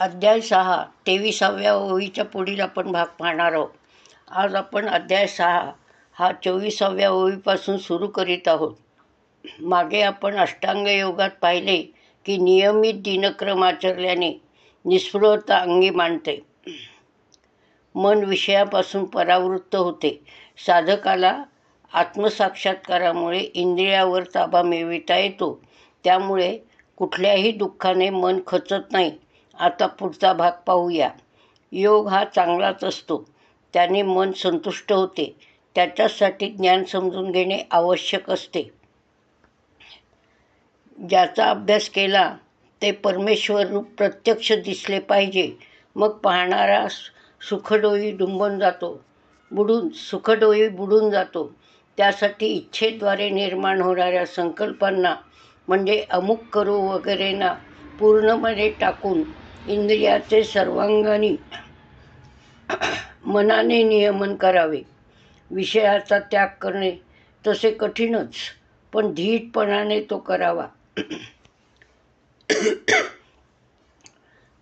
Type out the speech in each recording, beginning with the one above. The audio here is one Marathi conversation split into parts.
अध्याय सहा तेविसाव्या ओळीच्या पुढील आपण भाग पाहणार आहोत. आज आपण अध्याय सहा हा चोवीसाव्या ओळीपासून सुरू करीत आहोत. मागे आपण अष्टांग योगात पाहिले की नियमित दिनक्रम आचरल्याने निस्पृहता अंगी मांडते मन विषयापासून परावृत्त होते. साधकाला आत्मसाक्षात्कारामुळे इंद्रियावर ताबा मिळविता येतो. त्यामुळे कुठल्याही दुःखाने मन खचत नाही. आता पुढचा भाग पाहूया. योग हा चांगलाच असतो. त्याने मन संतुष्ट होते. त्याच्यासाठी ज्ञान समजून घेणे आवश्यक असते. ज्याचा अभ्यास केला ते परमेश्वर रूप प्रत्यक्ष दिसले पाहिजे. मग पाहणारा सुखडोई डुंबून जातो. बुडून सुखडोई बुडून जातो. त्यासाठी इच्छेद्वारे निर्माण होणाऱ्या संकल्पांना म्हणजे अमुक करू वगैरेंना पूर्णपणे टाकून इंद्रियाचे सर्वांगाने मनाने नियमन करावे. विषयाचा त्याग करणे तसे कठीणच पण धीटपणाने तो करावा.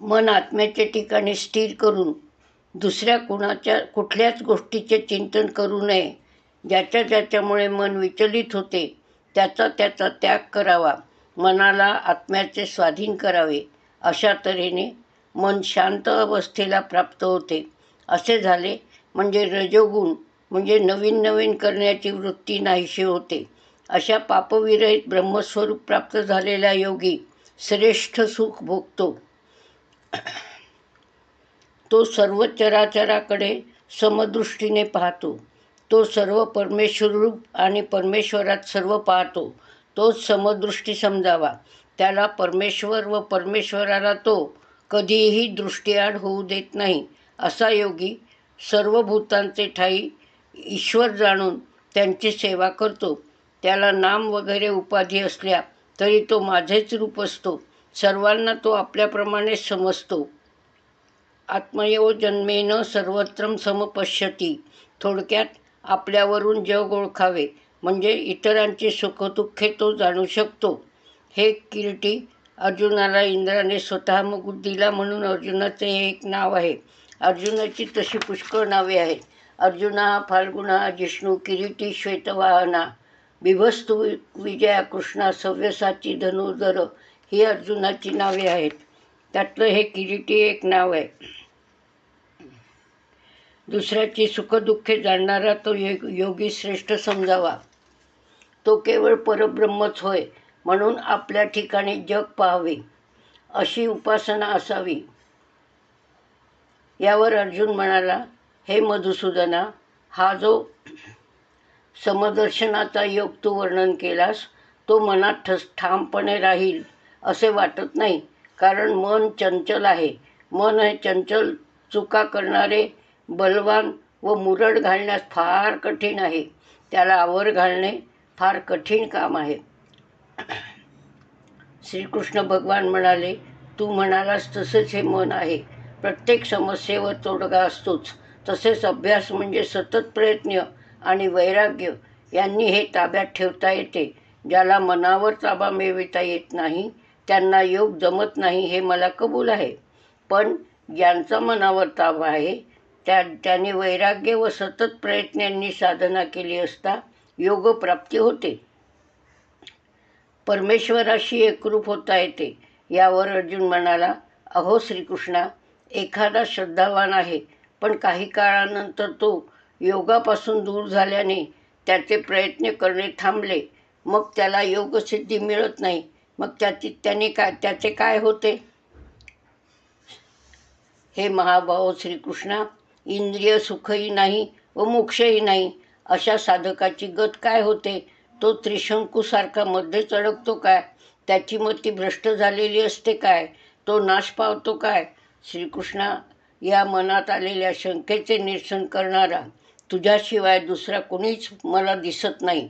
मन आत्म्याच्या ठिकाणी स्थिर करून दुसऱ्या कुणाच्या कुठल्याच गोष्टीचे चिंतन करू नये. ज्याच्या ज्याच्यामुळे मन विचलित होते त्याचा त्याचा त्याग करावा. मनाला आत्म्याचे स्वाधीन करावे. अशा तऱ्हेने मन शांत अवस्थेला प्राप्त होते. असे झाले म्हणजे रजोगुण म्हणजे नवीन नवीन करण्याची वृत्ती नाहीशी होते. अशा पापविरहित ब्रह्मस्वरूप प्राप्त झालेला योगी श्रेष्ठ सुख भोगतो. तो सर्व चराचराकडे समदृष्टीने पाहतो. तो सर्व परमेश्वररूप आणि परमेश्वरात सर्व पाहतो. तोच समदृष्टी समजावा. त्याला परमेश्वर व परमेश्वराला तो कधीही दृष्टीआड होऊ देत नाही. असा योगी सर्व भूतांचे ठाई ईश्वर जाणून त्यांची सेवा करतो. त्याला नाम वगैरे उपाधी असल्या तरी तो माझेच रूप असतो. सर्वांना तो आपल्याप्रमाणेच समजतो. आत्मयो जन्मेनं सर्वत्र समपश्यती. थोडक्यात आपल्यावरून जग ओळखावे. म्हणजे इतरांची सुखदुःखे तो जाणू शकतो. हे किरीटी अर्जुनाला इंद्राने स्वतः मुकुट दिला म्हणून अर्जुनाचे हे एक नाव आहे. अर्जुनाची तशी पुष्कळ नावे आहेत. अर्जुना फाल्गुना जिष्णू किरीटी श्वेतवाहना बिभस्तू विजया कृष्णा सव्यसाची धनुर्धर ही अर्जुनाची नावे आहेत. त्यातलं हे किरीटी एक नाव आहे. दुसऱ्याची सुखदुःखे जाणणारा तो योग योगी श्रेष्ठ समजावा. तो केवळ परब्रह्मच होय म्हणून आपल्या ठिकाणी जग पाहावे अशी उपासना असावी. यावर अर्जुन म्हणाला हे मधुसूदना हा जो समदर्शनाचा योग तू वर्णन केलास तो मनात ठस ठामपणे राहील असे वाटत नाही कारण मन चंचल आहे. मन हे चंचल चुका करणारे बलवान व मुरड घालण्यास फार कठीण आहे. त्याला आवर घालणे फार कठीण काम आहे. श्रीकृष्ण भगवान म्हणाले तू म्हणालास तसेच हे मन आहे. प्रत्येक समस्येवर तोडगा असतोच. तसेच अभ्यास म्हणजे सतत प्रयत्न आणि वैराग्य यांनी हे ताब्यात ठेवता येते. ज्याला मनावर ताबा मिळविता येत नाही त्यांना योग जमत नाही हे मला कबूल आहे. पण ज्यांचा मनावर ताबा आहे त्या त्याने वैराग्य व सतत प्रयत्नांनी साधना केली असता योगप्राप्ती होते. परमेश्वराशी एकरूप होता येते. यावर अर्जुन म्हणाला अहो श्रीकृष्णा एखादा श्रद्धावान आहे पण काही काळानंतर तो योगापासून दूर झाल्याने त्याचे प्रयत्न करणे थांबले. मग त्याला योगसिद्धी मिळत नाही. मग त्याची त्याने काय त्याचे काय होते? हे महाभाव श्रीकृष्णा इंद्रिय सुखही नाही व मोक्षही नाही. अशा साधकाची गत काय होते? तो त्रिशंकूसारखा मध्येच अडकतो काय? त्याची मती भ्रष्ट झालेली असते काय? तो नाश पावतो काय? श्रीकृष्णा या मनात आलेल्या शंकेचे निरसन करणारा तुझ्याशिवाय दुसरा कुणीच मला दिसत नाही.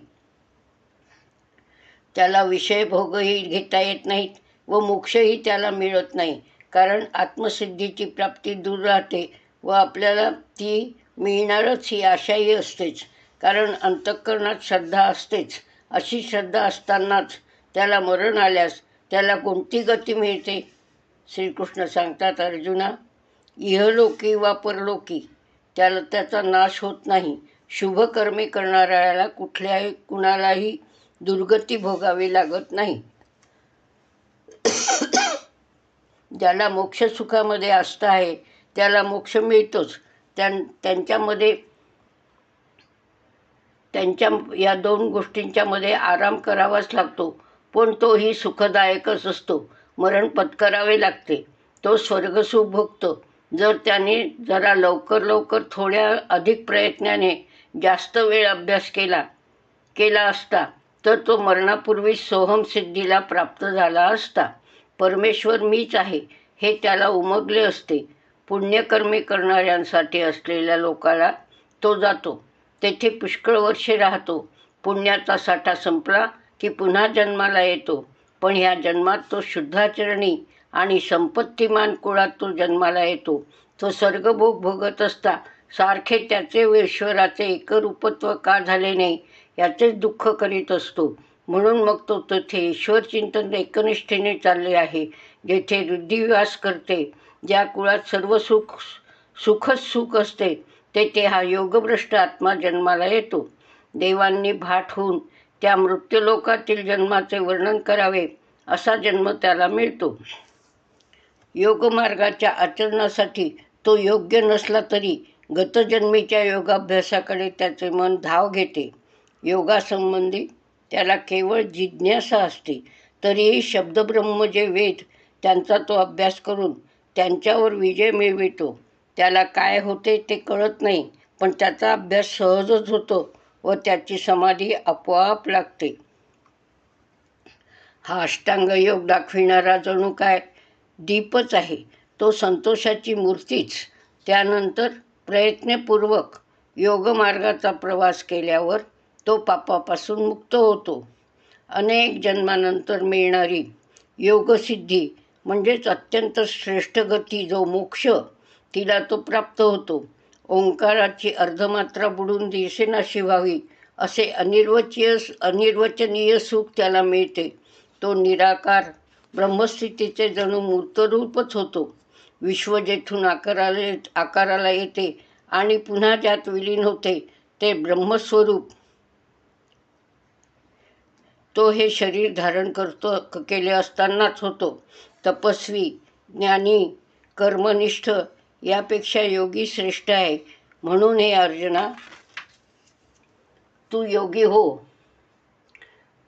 त्याला विषय भोगही घेता येत नाहीत व मोक्षही त्याला मिळत नाही. कारण आत्मसिद्धीची प्राप्ती दूर राहते व आपल्याला ती मिळणारच ही आशाही असतेच. कारण अंतःकरणात श्रद्धा असतेच. अशी श्रद्धा असतानाच त्याला मरण आल्यास त्याला कोणती गती मिळते? श्रीकृष्ण सांगतात अर्जुना इहलोकी वा परलोकी त्याला त्याचा नाश होत नाही. शुभकर्मे करणाऱ्याला कुठल्याही कुणालाही दुर्गती भोगावी लागत नाही. ज्याला मोक्षसुखामध्ये आस्था आहे त्याला मोक्ष मिळतोच. त्यां त्यांच्यामध्ये त्यांच्या या दोन गोष्टींच्यामध्ये आराम करावाच लागतो. पण तोही सुखदायकच असतो. मरण पत्करावे लागते. तो स्वर्गसुख भोगतो. जर त्याने जरा लवकर लवकर थोड्या अधिक प्रयत्नाने जास्त वेळ अभ्यास केला केला असता तर तो मरणापूर्वी सोहम सिद्धीला प्राप्त झाला असता. परमेश्वर मीच आहे हे त्याला उमगले असते. पुण्यकर्मी करणाऱ्यांसाठी असलेल्या लोकाला तो जातो. तेथे पुष्कळ वर्षे राहतो. पुण्याचा साठा संपला की पुन्हा जन्माला येतो. पण ह्या जन्मात तो शुद्धाचरणी आणि संपत्तीमान कुळात तो जन्माला येतो. तो स्वर्गभोग भोगत असता. सारखे त्याचे व ईश्वराचे एकरूपत्व का झाले नाही याचेच दुःख करीत असतो. म्हणून मग तो तेथे ईश्वरचिंतन एकनिष्ठेने चालले आहे जेथे रुद्धिवास करते ज्या कुळात सर्व सुख सुखच सुख असते. तेथे हा योगभ्रष्ट आत्मा जन्माला येतो. देवांनी भाट होऊन त्या मृत्यूलोकातील जन्माचे वर्णन करावे असा जन्म त्याला मिळतो. योगमार्गाच्या आचरणासाठी तो योग्य नसला तरी गतजन्मीच्या योगाभ्यासाकडे त्याचे मन धाव घेते. योगासंबंधी त्याला केवळ जिज्ञासा असते तरीही शब्दब्रह्म जे वेद त्यांचा तो अभ्यास करून त्यांच्यावर विजय मिळवितो. त्याला काय होते ते कळत नाही पण त्याचा अभ्यास सहजच होतो व त्याची समाधी आपोआप लागते. हा अष्टांग योग दाखविणारा जणू काय? दीपच आहे. तो संतोषाची मूर्तीच. त्यानंतर प्रयत्नपूर्वक योगमार्गाचा प्रवास केल्यावर तो पापापासून मुक्त होतो. अनेक जन्मानंतर मिळणारी योगसिद्धी म्हणजेच अत्यंत श्रेष्ठ गती जो मोक्ष तिला तो प्राप्त होतो. ओंकाराची अर्धमात्रा बुडून दिसेनाशी व्हावी असे अनिर्वचीय अनिर्वचनीय सुख त्याला मिळते. तो निराकार ब्रह्मस्थितीचे जणू मूर्तरूपच होतो. विश्व जेथून आकाराला आकाराला येते आणि पुन्हा ज्यात विलीन होते ते ब्रह्मस्वरूप. तो हे शरीर धारण करतो केले असतानाच होतो. तपस्वी ज्ञानी कर्मनिष्ठ यापेक्षा योगी श्रेष्ठ आहे. म्हणून हे अर्जुना तू योगी हो.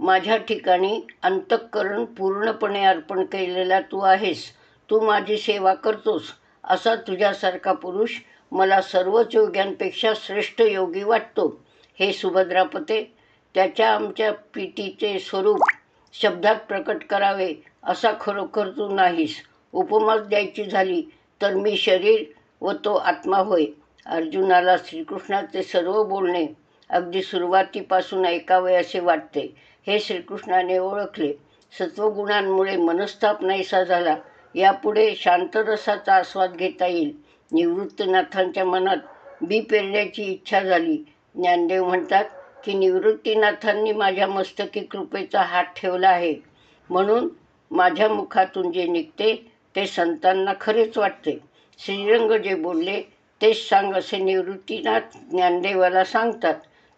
माझ्या ठिकाणी अंतःकरण पूर्णपणे अर्पण केलेला तू आहेस. तू माझी सेवा करतोस. असा तुझ्यासारखा पुरुष मला सर्वच योग्यांपेक्षा श्रेष्ठ योगी वाटतो. हे सुभद्रापते त्याच्या आमच्या पीटीचे स्वरूप शब्दात प्रकट करावे असा खरोखर तू नाहीस. उपमास द्यायची झाली तर मी शरीर व तो आत्मा होय. अर्जुनाला श्रीकृष्णाचे सर्व बोलणे अगदी सुरुवातीपासून ऐकावे असे वाटते. हे श्रीकृष्णाने ओळखले. सत्वगुणांमुळे मनस्ताप नाहीसा झाला. यापुढे शांतरसाचा आस्वाद घेता येईल. निवृत्तीनाथांच्या मनात बी पेरण्याची इच्छा झाली. ज्ञानदेव म्हणतात की निवृत्तीनाथांनी माझ्या मस्तकी कृपेचा हात ठेवला आहे. म्हणून माझ्या मुखातून जे निघते ते संतांना खरेच वाटते. श्रीरंग जे बोलले तेच सांग असे निवृत्तीनाथ ज्ञानदेवाला सांगतात.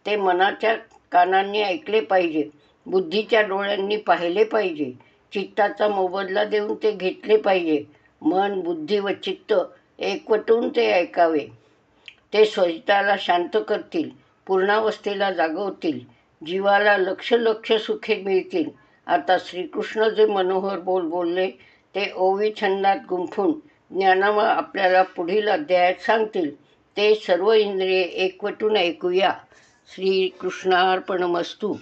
ते मनाच्या कानांनी ऐकले पाहिजे बुद्धीच्या डोळ्यांनी पाहिले पाहिजे चित्ताचा मोबदला देऊन ते घेतले पाहिजे. मन बुद्धी व चित्त एकवटून ते ऐकावे. ते स्वतःला शांत करतील पूर्णावस्थेला जागवतील जीवाला लक्ष लक्ष सुखे मिळतील. आता श्रीकृष्ण जे मनोहर बोल बोलले ते ओवी छंदात गुंफून ज्ञानाम आपल्याला पुढील अध्यायात सांगतील. ते सर्व इंद्रिये एकवटून ऐकूया. श्रीकृष्णार्पणमस्तू.